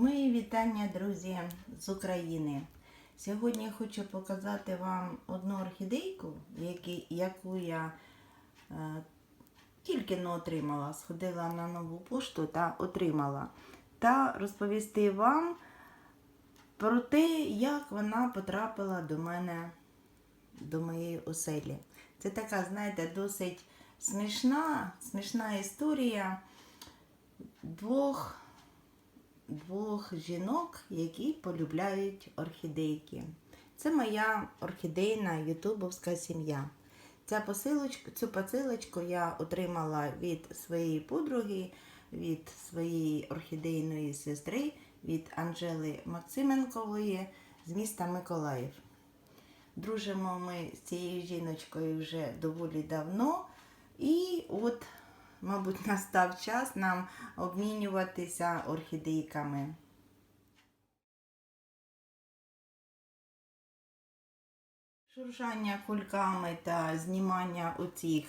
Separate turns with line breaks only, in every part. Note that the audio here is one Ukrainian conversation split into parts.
Мої вітання, друзі, з України. Сьогодні я хочу показати вам одну орхідейку, яку я е, тільки но отримала. Сходила на нову пошту та отримала. Та розповісти вам про те, як вона потрапила до мене, до моєї оселі. Це така, знаєте, досить смішна, смішна історія двох двох жінок, які полюбляють орхідейки. Це моя орхідейна ютубовська сім'я. Ця посилочку, цю посилочку я отримала від своєї подруги, від своєї орхідейної сестри, від Анжели Максименкової з міста Миколаїв. Дружимо ми з цією жіночкою вже доволі давно. І от, мабуть, настав час нам обмінюватися орхідейками. Шуршання кульками та знімання оцих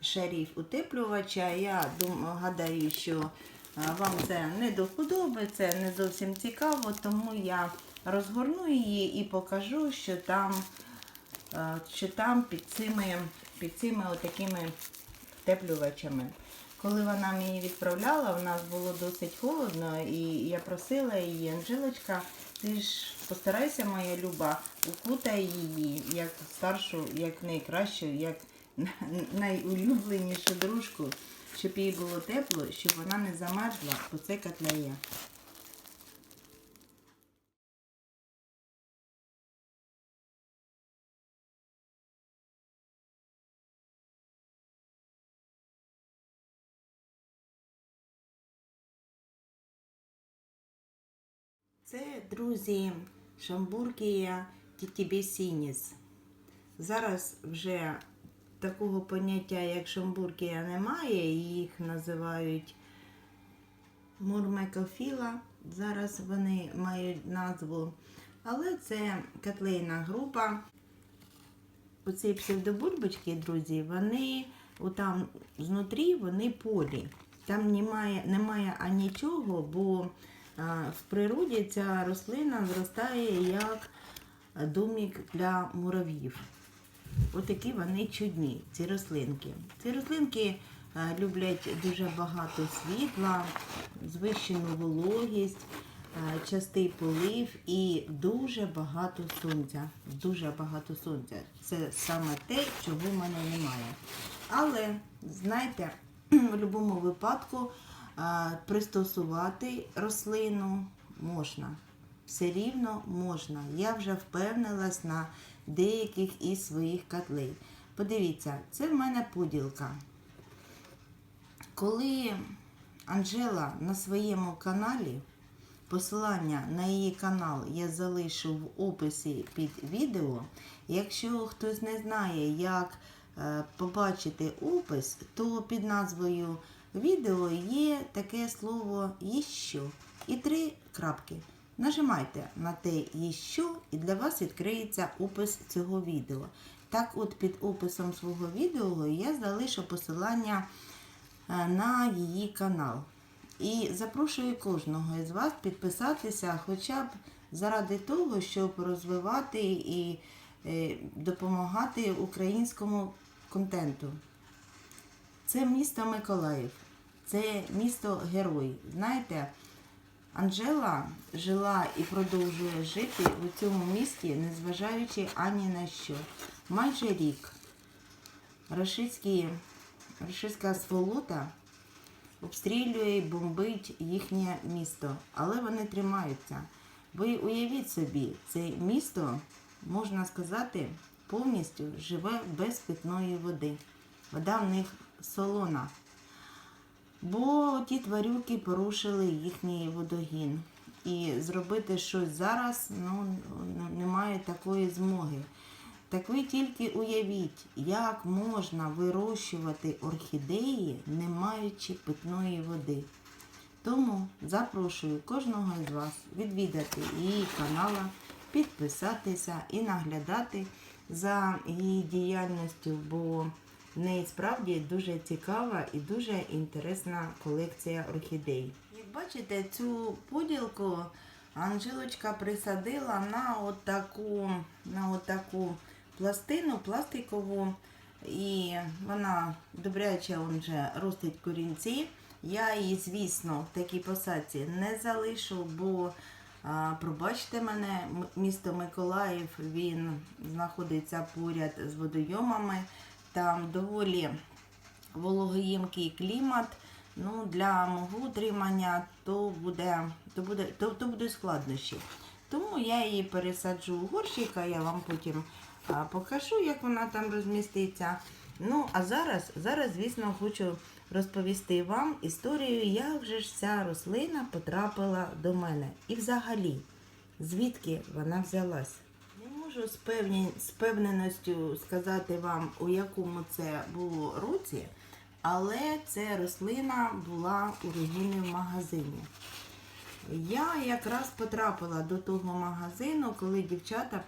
шарів утеплювача. Я думаю, гадаю, що вам це не до вподоби, це не зовсім цікаво, тому я розгорну її і покажу, що там, що там під цими, під цими отакими втеплювачами. Коли вона мені відправляла, у нас було досить холодно, і я просила її, Анжелочка, ти ж постарайся, моя люба, укутай її як старшу, як найкращу, як найулюбленішу дружку, щоб їй було тепло, щоб вона не замерзла, бо це котлея. Це, друзі, Шамбургія тітібесініс. Зараз вже такого поняття, як Шамбургія, немає. Їх називають мурмекофіла. Зараз вони мають назву. Але це котлейна група. Оці псевдобульбочки, друзі, вони отам знутрі вони полі. Там немає, немає анічого, бо в природі ця рослина зростає як домик для мурав'їв. Отакі вони чудні, ці рослинки. Ці рослинки люблять дуже багато світла, звищену вологість, а, частий полив і дуже багато сонця. Дуже багато сонця. Це саме те, чого в мене немає. Але, знаєте, в будь-якому випадку пристосувати рослину можна. Все рівно можна. Я вже впевнилась на деяких із своїх котлей. Подивіться, це в мене поділка. Коли Анжела на своєму каналі, посилання на її канал я залишу в описі під відео. Якщо хтось не знає, як е, побачити опис, то під назвою відео є таке слово «Єщо» і три крапки. Нажимайте на те «Єщо» і для вас відкриється опис цього відео. Так от під описом свого відео я залишу посилання е, на її канал. І запрошую кожного із вас підписатися хоча б заради того, щоб розвивати і е, допомагати українському контенту. Це місто Миколаїв, це місто Герой. Знаєте, Анжела жила і продовжує жити у цьому місті, незважаючи ані на що. Майже рік рашистська сволота обстрілює і бомбить їхнє місто, але вони тримаються. Ви уявіть собі, це місто, можна сказати, повністю живе без питної води. Вода в них солона. Бо ті тварюки порушили їхній водогін. І зробити щось зараз ну, немає такої змоги. Так ви тільки уявіть, як можна вирощувати орхідеї, не маючи питної води. Тому запрошую кожного з вас відвідати її канала, підписатися і наглядати за її діяльністю, бо в неї справді дуже цікава і дуже інтересна колекція орхідей. Якби Бачите, цю поділку Анжелочка присадила на отаку, на отаку пластину пластикову. І вона добряче он же ростить корінці. Я її, звісно, в такій посадці не залишу, бо пробачте мене, місто Миколаїв він знаходиться поряд з водойомами. Там доволі вологоємкий клімат. Ну, для мого утримання то буде, то буде, то, то буде складнощі. Тому я її пересаджу в горщик, а я вам потім а, покажу, як вона там розміститься. Ну, а зараз, зараз, звісно, хочу розповісти вам історію, як же ж ця рослина потрапила до мене. І взагалі, звідки вона взялась. Можу з, певні, з певненістю сказати вам, у якому це було році, але ця рослина була у Регіни в магазині. Я якраз потрапила до того магазину, коли дівчата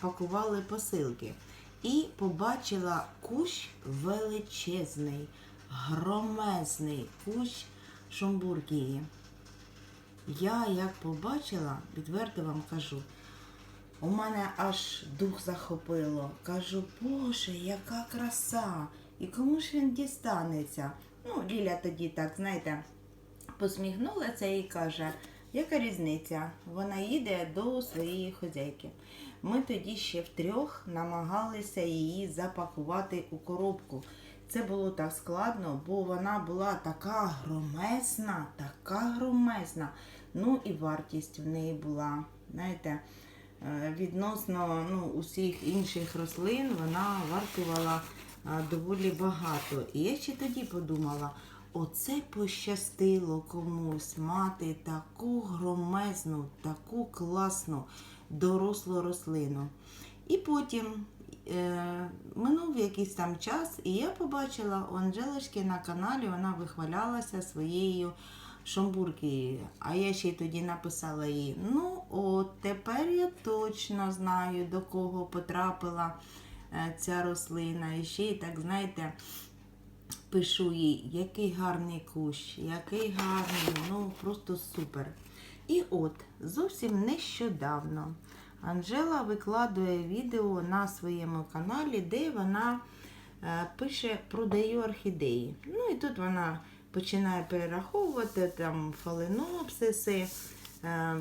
пакували посилки. І побачила кущ величезний, громезний кущ шомбургії. Я як побачила, відверто вам кажу, у мене аж дух захопило. Кажу, Боже, яка краса! І кому ж він дістанеться? Ну, Ліля тоді так, знаєте, посміхнулася і каже, яка різниця? Вона їде до своєї хозяйки. Ми тоді ще втрьох намагалися її запакувати у коробку. Це було так складно, бо вона була така громезна, така громезна. Ну і вартість в неї була, знаєте, відносно ну, усіх інших рослин вона вартувала доволі багато. І я ще тоді подумала, оце пощастило комусь мати таку громезну, таку класну дорослу рослину. І потім е, минув якийсь там час, і я побачила у Анжелочки на каналі, вона вихвалялася своєю шомбуркією. А я ще й тоді написала їй: ну, от тепер я точно знаю, до кого потрапила е, ця рослина. І ще й так, знаєте, пишу їй, який гарний кущ, який гарний, ну просто супер. І от зовсім нещодавно Анжела викладує відео на своєму каналі, де вона е, пише продаю орхідеї. Ну і тут вона починає перераховувати там фаленопсиси, е,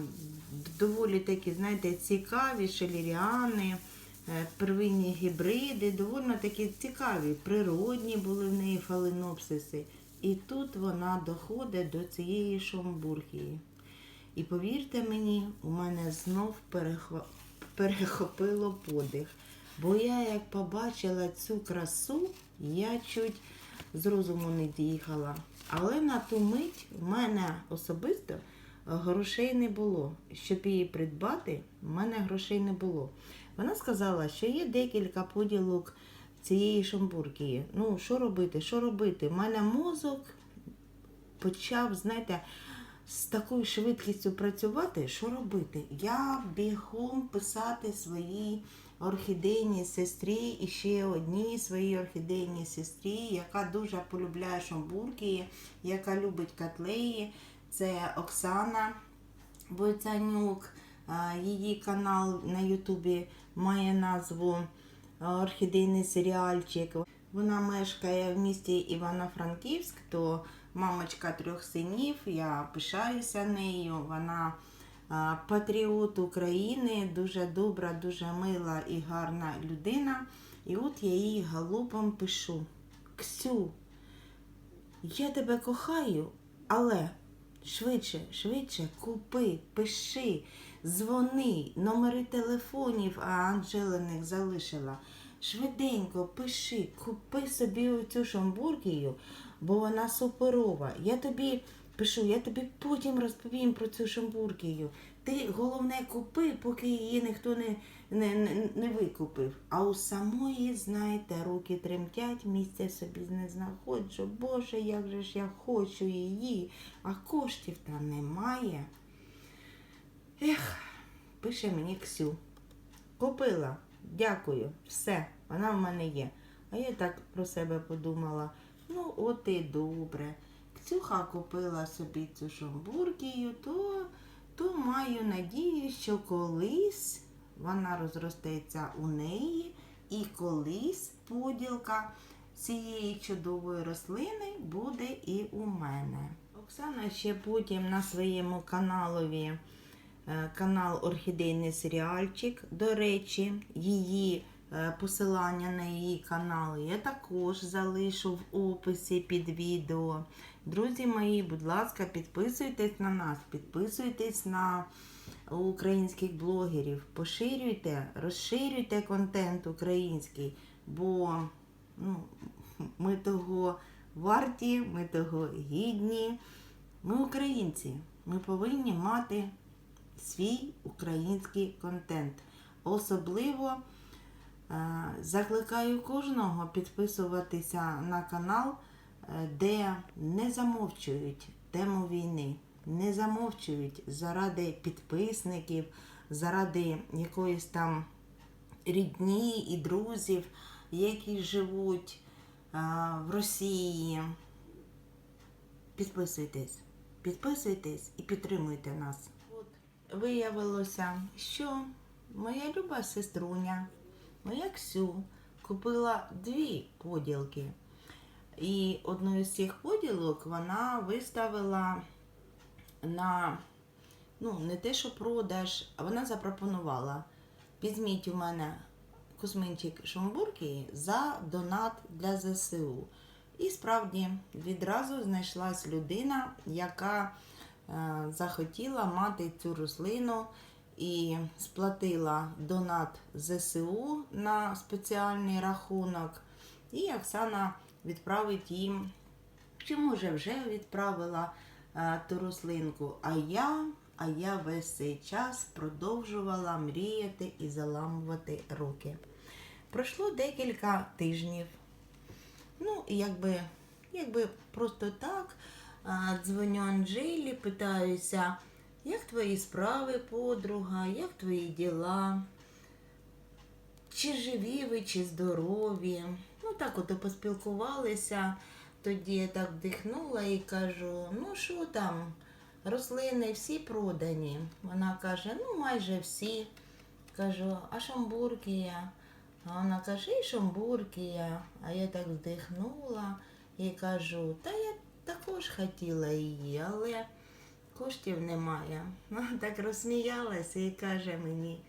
доволі такі, знаєте, цікаві шеліріани, е, первинні гібриди, доволі такі цікаві, природні були в неї фаленопсиси. І тут вона доходить до цієї шомбургії. І повірте мені, у мене знов перехва- перехопило подих. Бо я як побачила цю красу, я чуть з розуму не з'їхала. Але на ту мить в мене особисто грошей не було. Щоб її придбати, в мене грошей не було. Вона сказала, що є декілька поділок цієї шамбурки. Ну, що робити? Що робити? У мене мозок почав, знаєте, з такою швидкістю працювати, що робити? Я бігом писати своїй орхідейній сестрі і ще одній своїй орхідейній сестрі, яка дуже полюбляє шамбурки, яка любить котлеї. Це Оксана Бойцанюк. Її канал на Ютубі має назву Орхідейний серіальчик. Вона мешкає в місті Івано-Франківськ, то мамочка трьох синів. Я пишаюся нею. Вона патріот України, дуже добра, дуже мила і гарна людина. І от я їй галопом пишу: Ксю, я тебе кохаю, але швидше, швидше купи, пиши, дзвони, номери телефонів, а Анжелиних залишила. Швиденько пиши, купи собі оцю шамбургію, бо вона суперова. Я тобі пишу, я тобі потім розповім про цю шамбургію. Ти головне купи, поки її ніхто не, не, не, не викупив. А у самої, знаєте, руки тремтять, місця собі не знаходжу. Боже, як же ж я хочу її, а коштів там немає. Ех, пише мені Ксю. Купила, дякую, все, вона в мене є. А я так про себе подумала, ну от і добре. Ксюха купила собі цю шамбуркію, то, то маю надію, що колись вона розростеться у неї і колись поділка цієї чудової рослини буде і у мене. Оксана ще потім на своєму каналові е, канал Орхідейний серіальчик. До речі, її посилання на її канал я також залишу в описі під відео. Друзі мої, будь ласка, підписуйтесь на нас, підписуйтесь на українських блогерів, поширюйте, розширюйте контент український, бо ну, ми того варті, ми того гідні. Ми українці. Ми повинні мати свій український контент. Особливо е, закликаю кожного підписуватися на канал, е, де не замовчують тему війни, не замовчують заради підписників, заради якоїсь там рідні і друзів, які живуть е, в Росії. Підписуйтесь, підписуйтесь і підтримуйте нас. От виявилося, що моя люба сеструня, моя Ксю, купила дві поділки. І одну з цих поділок вона виставила на, ну, не те, що продаж, а вона запропонувала. Візьміть у мене косминчик Шомбурки за донат для ЗСУ. І справді відразу знайшлась людина, яка е, захотіла мати цю рослину і сплатила донат ЗСУ на спеціальний рахунок. І Оксана відправить їм, чи може вже відправила е, ту рослинку. А я, а я весь цей час продовжувала мріяти і заламувати руки. Пройшло декілька тижнів. Ну, якби, якби просто так а, дзвоню Анжелі, питаюся, як твої справи, подруга, як твої діла? Чи живі ви, чи здорові? Ну так от поспілкувалися. Тоді я так вдихнула і кажу, ну що там, рослини всі продані. Вона каже, ну майже всі. Кажу, а шамбуркія? А вона каже, і шамбуркія. А я так вдихнула і кажу, та я також хотіла її, але коштів немає. Вона так розсміялася і каже мені,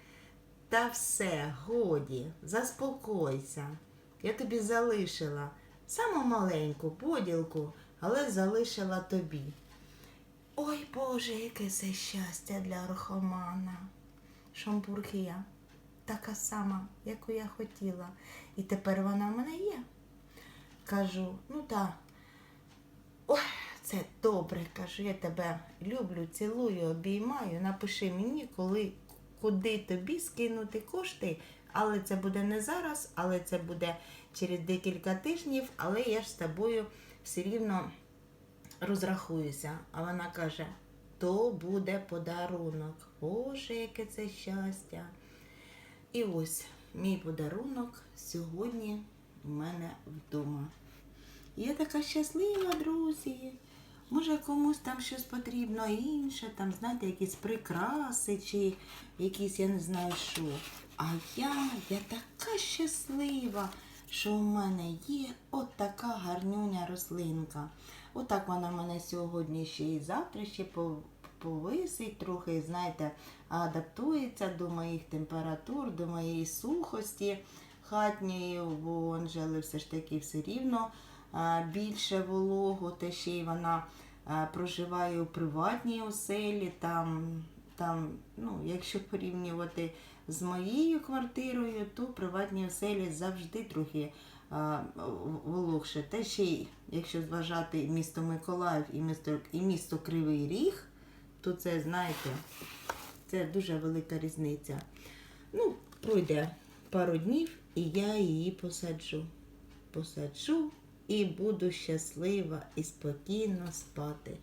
та все, годі, заспокойся. Я тобі залишила саму маленьку поділку, але залишила тобі. Ой Боже, яке це щастя для Архомана. Шампуркія така сама, яку я хотіла. І тепер вона в мене є. Кажу, ну так, це добре, кажу, я тебе люблю, цілую, обіймаю. Напиши мені, коли, куди тобі скинути кошти. Але це буде не зараз, але це буде через декілька тижнів, але я ж з тобою все рівно розрахуюся. А вона каже, то буде подарунок. Боже, яке це щастя. І ось мій подарунок сьогодні у мене вдома. Я така щаслива, друзі. Може комусь там щось потрібно інше, там, знаєте, якісь прикраси чи якісь, я не знаю що. А я, я така щаслива, що у мене є от така гарнюня рослинка. Отак вона в мене сьогодні ще і завтра ще повисить, трохи, знаєте, адаптується до моїх температур, до моєї сухості хатньої, бо Анжели все ж таки все рівно більше волого, та ще й вона проживає у приватній оселі. Там, там, ну, якщо порівнювати з моєю квартирою, то в приватній оселі завжди трохи вологше. Та ще й, якщо зважати місто Миколаїв і місто, і місто Кривий Ріг, то це, знаєте, це дуже велика різниця. Ну, пройде пару днів, і я її посаджу. Посаджу і буду щаслива і спокійно спати.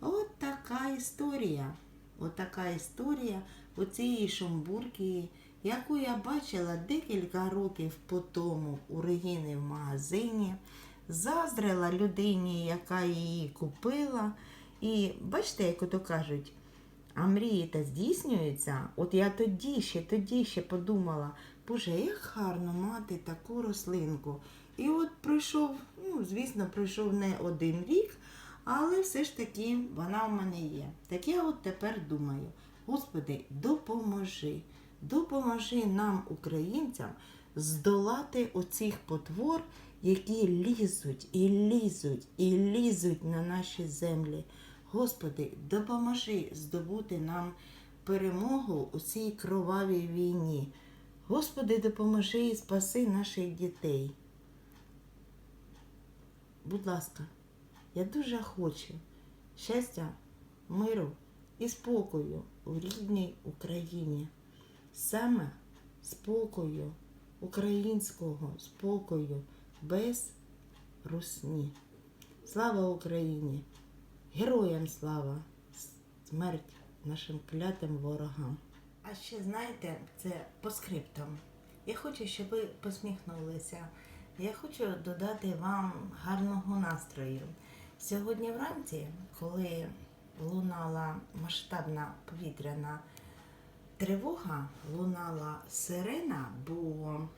От така історія. От історія у цієї шомбурки, яку я бачила декілька років по тому у Регіни в магазині. заздрила людині, яка її купила. І бачите, як ото кажуть, а мрії та здійснюються. От я тоді ще, тоді ще подумала, боже, як гарно мати таку рослинку. І от пройшов, ну, звісно, пройшов не один рік, але все ж таки вона в мене є. Так я от тепер думаю, Господи, допоможи, допоможи нам, українцям, здолати оцих потвор, які лізуть і лізуть і лізуть на наші землі. Господи, допоможи здобути нам перемогу у цій кровавій війні. Господи, допоможи і спаси наших дітей. Будь ласка, я дуже хочу щастя, миру і спокою у рідній Україні. Саме спокою, українського спокою, без русні. Слава Україні! Героям слава! Смерть нашим клятим ворогам. А ще знаєте, це по скриптам. Я хочу, щоб ви посміхнулися. Я хочу додати вам гарного настрою. Сьогодні вранці, коли лунала масштабна повітряна тривога, лунала сирена, бо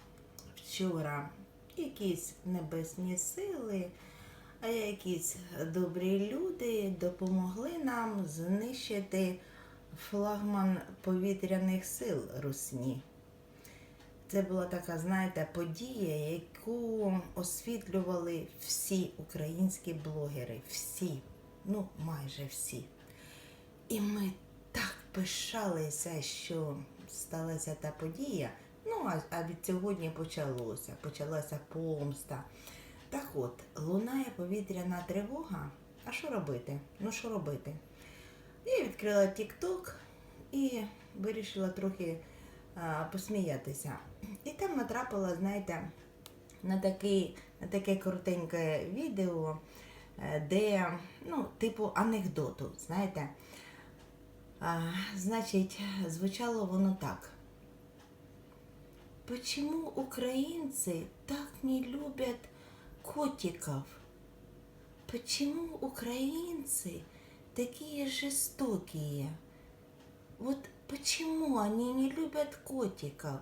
вчора якісь небесні сили, а якісь добрі люди допомогли нам знищити флагман повітряних сил Русні. Це була така, знаєте, подія, яку освітлювали всі українські блогери. Всі, ну майже всі. І ми так пишалися, що сталася та подія. Ну, а, від сьогодні почалося. Почалася помста. Так от, лунає повітряна тривога. А що робити? Ну, що робити? Я відкрила TikTok і вирішила трохи а, посміятися. І там натрапила, знаєте, на, такий, на таке коротеньке відео, е, де, ну, типу анекдоту, знаєте. А, значить, звучало воно так. Почему украинцы так не любят котиков? Почему украинцы такие жестокие? Вот почему они не любят котиков?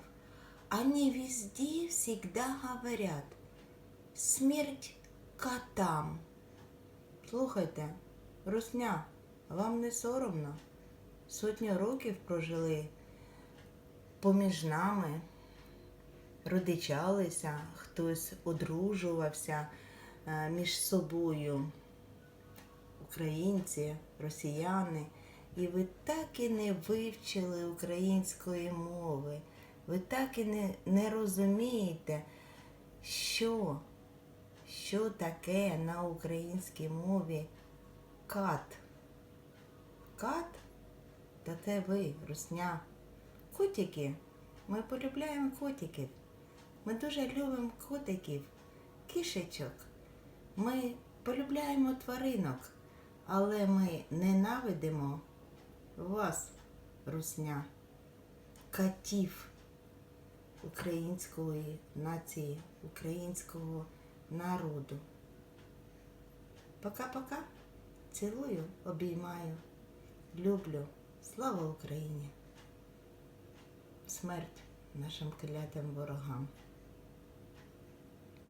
Они везде всегда говорят смерть котам. Слухайте, Русня, вам не соромно? Сотню років прожили поміж нами, родичалися, хтось одружувався е, між собою, українці, росіяни. І ви так і не вивчили української мови. Ви так і не, не розумієте, що, що таке на українській мові кат. Кат? Та це ви, русня. Котики. Ми полюбляємо котиків. Ми дуже любимо котиків, кішечок. Ми полюбляємо тваринок, але ми ненавидимо вас, русня, котів української нації, українського народу. Пока-пока. Цілую, обіймаю, люблю. Слава Україні! Смерть нашим клятим ворогам.